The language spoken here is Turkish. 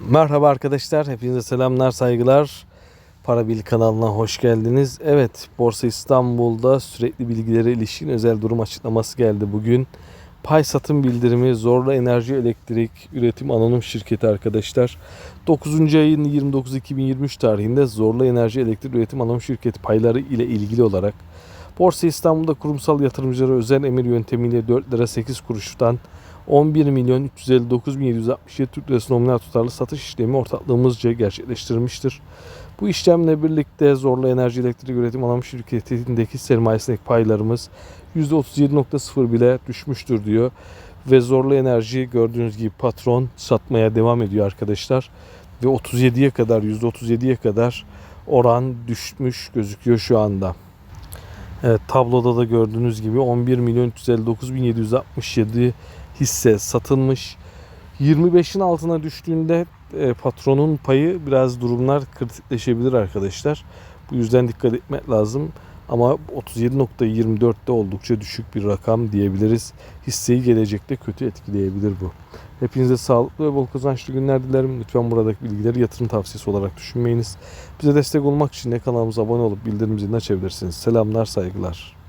Merhaba arkadaşlar, hepinize selamlar, saygılar. Para Bil kanalına hoş geldiniz. Evet, Borsa İstanbul'da sürekli bilgilere ilişkin özel durum açıklaması geldi bugün. Pay satım bildirimi Zorlu Enerji Elektrik Üretim Anonim Şirketi arkadaşlar. 9. ayın 29 2023 tarihinde Zorlu Enerji Elektrik Üretim Anonim Şirketi payları ile ilgili olarak Borsa İstanbul'da kurumsal yatırımcılara özel emir yöntemiyle 4 lira 8 kuruştan 11 milyon 359 bin 767 Türk Lirası nominal tutarlı satış işlemi ortaklığımızca gerçekleştirmiştir. Bu işlemle birlikte Zorlu Enerji Elektrik Üretim Anonim Şirketi'ndeki sermayesindeki paylarımız %37.0 bile düşmüştür diyor. Ve Zorlu Enerji gördüğünüz gibi patron satmaya devam ediyor arkadaşlar. Ve 37'ye kadar %37'ye kadar oran düşmüş gözüküyor şu anda. Evet tabloda da gördüğünüz gibi 11 milyon 359 bin 767 hisse satılmış. 25'in altına düştüğünde e, patronun payı biraz durumlar kritikleşebilir arkadaşlar. Bu yüzden dikkat etmek lazım. Ama 37.24'te oldukça düşük bir rakam diyebiliriz. Hisseyi gelecekte kötü etkileyebilir bu. Hepinize sağlıklı ve bol kazançlı günler dilerim. Lütfen buradaki bilgileri yatırım tavsiyesi olarak düşünmeyiniz. Bize destek olmak için de kanalımıza abone olup bildirim zilini açabilirsiniz. Selamlar, saygılar.